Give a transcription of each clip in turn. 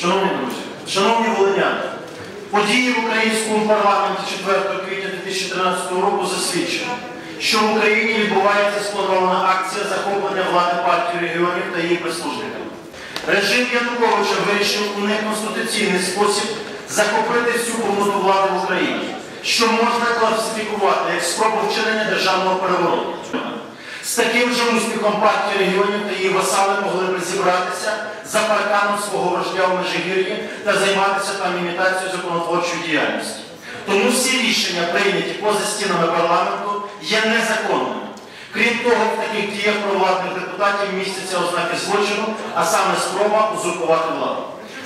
Шановні друзі, шановні волиняни, події в українському парламенті 4 квітня 2013 року засвідчили, що в Україні відбувається спланована акція захоплення влади партії регіонів та її прислужниками. Режим Януковича вирішив у неконституційний спосіб захопити всю повноту влади в Україні, що можна класифікувати як спробу вчинення державного перевороту. З таким же успіхом партії регіонів та її васали могли б зібратися за парканом свого вождя у Межигір'ї та займатися там імітацією законотворчої діяльності. Тому всі рішення, прийняті поза стінами парламенту, є незаконними. Крім того, в таких діях провладних депутатів містяться ознаки злочину, а саме спроба узурпувати владу.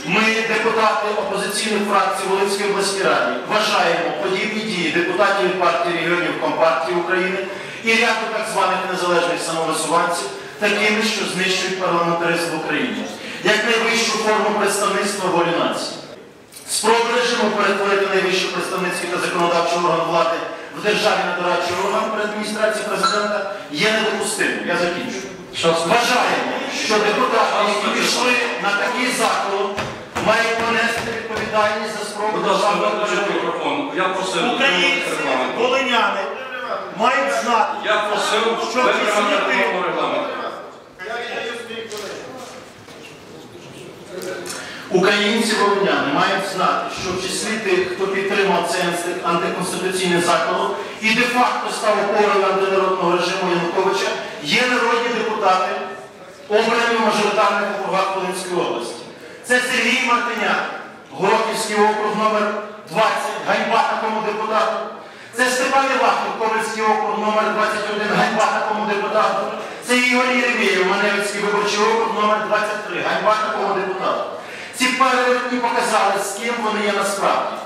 Ми, депутати опозиційних фракцій Волинської обласній раді, вважаємо подібні дії депутатів партії регіонів Компартії України і ряду так званих незалежних самовисуванців такими, що знищують парламентаризм в Україні, як найвищу форму представництва волі нації. Спроби режиму перетворити найвищий представницький та законодавчий орган влади в державі на дорадчий орган при адміністрації президента є недопустимим. Я закінчу. Вважаємо, що депутати, які пішли на такий заклад, мають понести відповідальність за спробу Будь ласка, державного мікрофон. Я просив Українці, дотримуватися регламенту. волиняни мають знати, Я просив Що витримати ці регламенту. Українці волиняни мають знати, що в числі тих, хто підтримав цей анти- антиконституційний заклад і де-факто став опорою антинародного режиму Януковича, є народні депутати, обрані в мажоритарних округах Волинської області. Це Сергій Мартиняк, Горохівський округ номер 20, ганьба такому депутату. Це Степан Івахів, округ номер 21, ганьба такому депутату. Це Ігор Єремєєв, Маневицький виборчий округ номер 23, ганьба такому депутату. Ці перевертні показали, з ким вони є насправді.